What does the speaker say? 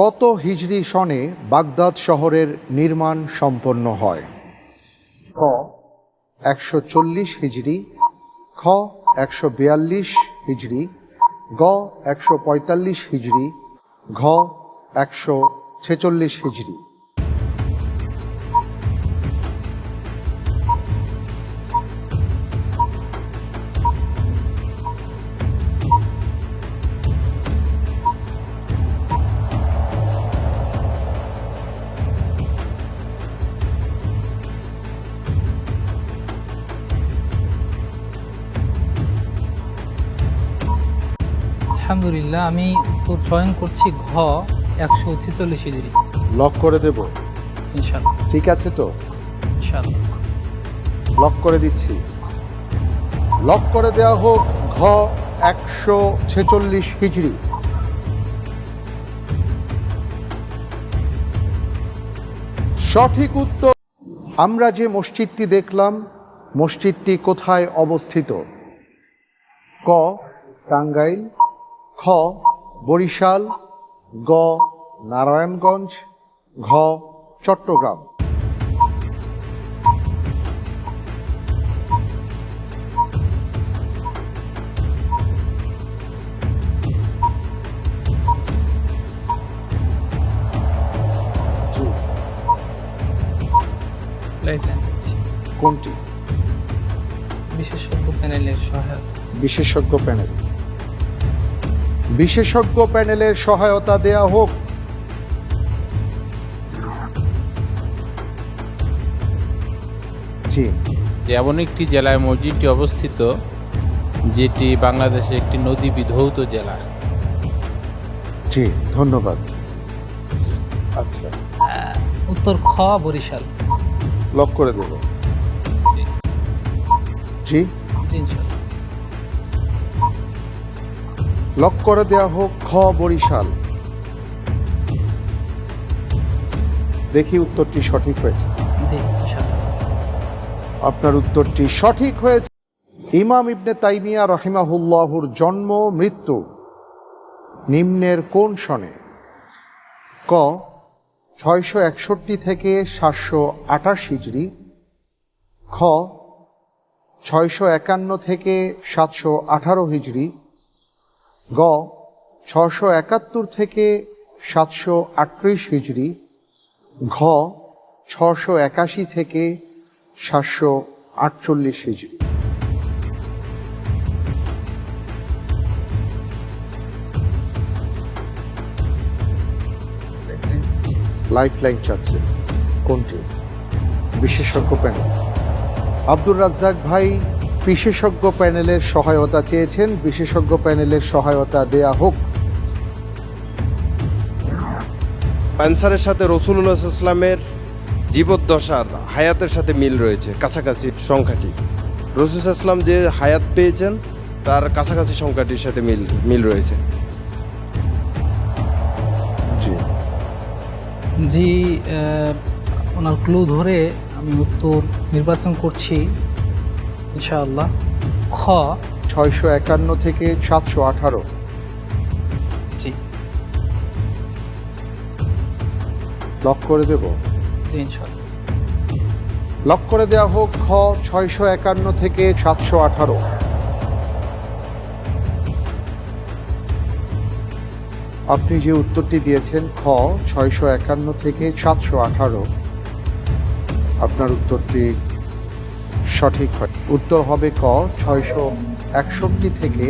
কত হিজরি সনে বাগদাদ শহরের নির্মাণ সম্পন্ন হয়? খ, একশো চল্লিশ হিজড়ি খ, একশো বিয়াল্লিশ হিজড়ি গ, একশো পঁয়তাল্লিশ হিজড়ি ঘ, একশো ছেচল্লিশ হিজড়ি আলহামদুলিল্লাহ আমি তো চয়ন করছি ঘ একশো ছেচল্লিশ হিজড়ি লক করে দেব? ইনশাল্লাহ ঠিক আছে তো? ইনশাল্লাহ লক করে দিচ্ছি। লক করে দেওয়া হোক ঘ একশো ছেচল্লিশ হিজড়ি সঠিক উত্তর আমরা যে মসজিদটি দেখলাম মসজিদটি কোথায় অবস্থিত? ক টাঙ্গাইল। খ বরিশাল গ নারায়ণগঞ্জ ঘ চট্টগ্রাম। কোনটি? বিশেষজ্ঞ প্যানেলের সহায়তা। বিশেষজ্ঞ প্যানেল। বিশেষজ্ঞ প্যানেলের সহায়তা দেয়া হোক। জি। এমন একটি জেলায় মসজিদটি অবস্থিত যেটি বাংলাদেশের একটি নদী বিধৌত জেলা। জি ধন্যবাদ। আচ্ছা। উত্তর খ বরিশাল। লক করে দেব। জি। জি ইনশাল্লাহ। লক করে দেয়া হোক খ বরিশাল। দেখি উত্তরটি সঠিক হয়েছে। আপনার উত্তরটি সঠিক হয়েছে। ইমাম ইবনে তাইমিয়া রহিমাহুল্লাহুর জন্ম মৃত্যু। নিম্নের কোন সনে? ক ছয়শো একষট্টি থেকে সাতশো আঠাশ হিজড়ি। খ ছয়শো একান্ন থেকে সাতশো আঠারো হিজড়ি। গ, ছশো একাত্তর থেকে সাতশো আটত্রিশ হিজড়ি। ঘ, ছশো একাশি থেকে সাতশো আটচল্লিশ হিজড়ি। লাইফ লাইন চাচ্ছে। কোনটি? বিশেষজ্ঞ প্যানেল আব্দুর রাজ্জাক ভাই বিশেষজ্ঞ প্যানেলের সহায়তা চেয়েছেন বিশেষজ্ঞ প্যানেলের সহায়তা দেয়া হোক। প্যান্সারের সাথে রসুল্লাহ ইসলামের জীবদ্দশার হায়াতের সাথে মিল রয়েছে কাছাকাছি সংখ্যাটি। রসুল ইসলাম যে হায়াত পেয়েছেন তার কাছাকাছি সংখ্যাটির সাথে মিল মিল রয়েছে। জি। জি ওনার ক্লু ধরে আমি উত্তর নির্বাচন করছি। ইনশাআল্লাহ। খ। ছয়শো একান্ন থেকে সাতশো আঠারো। জি। লক করে দেব? জি ইনশাআল্লাহ। লক করে দেওয়া হোক খ ছয়শো একান্ন থেকে সাতশো আঠারো। আপনি যে উত্তরটি দিয়েছেন খ ছয়শো একান্ন থেকে সাতশো আঠারো। আপনার উত্তরটি সঠিক হয়। উত্তর হবে ক ছয়শো একষট্টি থেকে